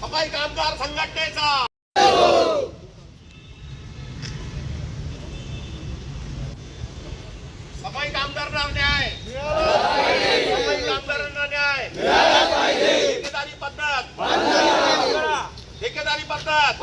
सफाई कामगार संघटनेचा सफाई कामगारांना न्याय सफाई कामगारांना न्याय ठेकेदारी पद्धत. ठेकेदारी पद्धत.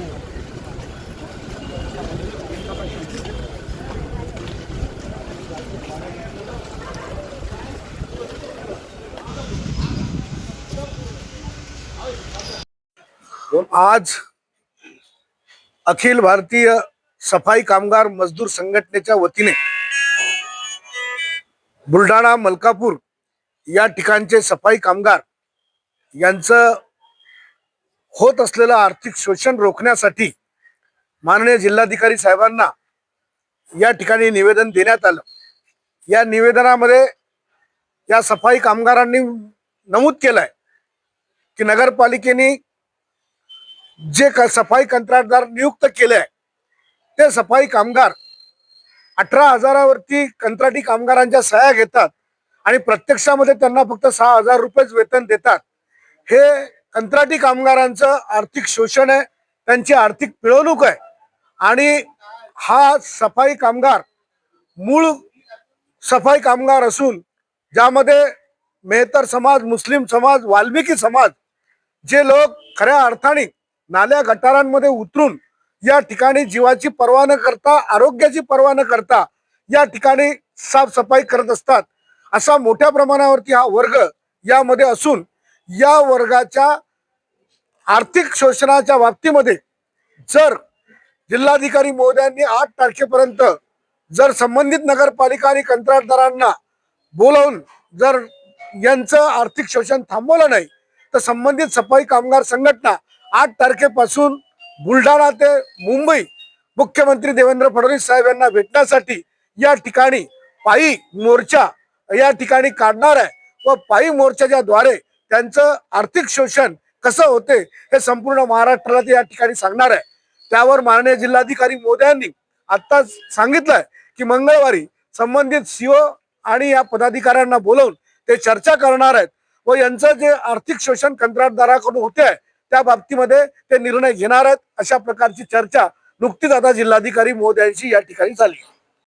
आज अखिल भारतीय सफाई कामगार मजदूर संघटनेच्या वतीने बुलढाणा मलकापूर या ठिकाणचे सफाई कामगार यांचं होत असलेलं आर्थिक शोषण रोखण्यासाठी माननीय जिल्हाधिकारी साहेबांना या ठिकाणी निवेदन देण्यात आलं. या निवेदनामध्ये या सफाई कामगारांनी नमूद केलंय. की नगरपालिकेने जे सफाई कंत्राटदार नियुक्त केले आहे ते सफाई कामगार अठरा हजारावरती कंत्राटी कामगारांच्या सह्या घेतात आणि प्रत्यक्षामध्ये त्यांना फक्त सहा हजार रुपयेच वेतन देतात. हे कंत्राटी कामगारांचं आर्थिक शोषण आहे त्यांची आर्थिक पिळवणूक आहे आणि हा सफाई कामगार मूळ सफाई कामगार असून ज्यामध्ये मेहतर समाज मुस्लिम समाज वाल्मिकी समाज जे लोक खऱ्या अर्थाने नाल्या गटारांमध्ये उतरून या ठिकाणी जीवाची पर्वा न करता आरोग्याची पर्वा न करता या ठिकाणी साफसफाई करत असतात. असा मोठ्या प्रमाणावरती हा वर्ग यामध्ये असून या वर्गाच्या आर्थिक शोषणाच्या बाबतीमध्ये जर जिल्हाधिकारी महोदयांनी आठ तारखेपर्यंत जर संबंधित नगरपालिका आणि कंत्राटदारांना बोलावून जर यांचं आर्थिक शोषण थांबवलं नाही तर संबंधित सफाई कामगार संघटना आठ तारखेपासून बुलढाणा ते मुंबई मुख्यमंत्री देवेंद्र फडणवीस साहेब यांना भेटण्यासाठी या ठिकाणी पायी मोर्चा या ठिकाणी काढणार आहे व पायी मोर्चाच्या द्वारे त्यांचं आर्थिक शोषण कसं होते हे संपूर्ण महाराष्ट्राला ते या ठिकाणी सांगणार आहे. त्यावर माननीय जिल्हाधिकारी मोदयांनी आत्ताच सांगितलंय की मंगळवारी संबंधित सीओ आणि या पदाधिकाऱ्यांना बोलवून ते चर्चा करणार आहेत. व यांचं जे आर्थिक शोषण कंत्राटदाराकडून होते आहे त्या बाबतीमध्ये ते निर्णय घेणार आहेत अशा प्रकारची चर्चा नुकतीच आता जिल्हाधिकारी महोदयांशी या ठिकाणी झाली.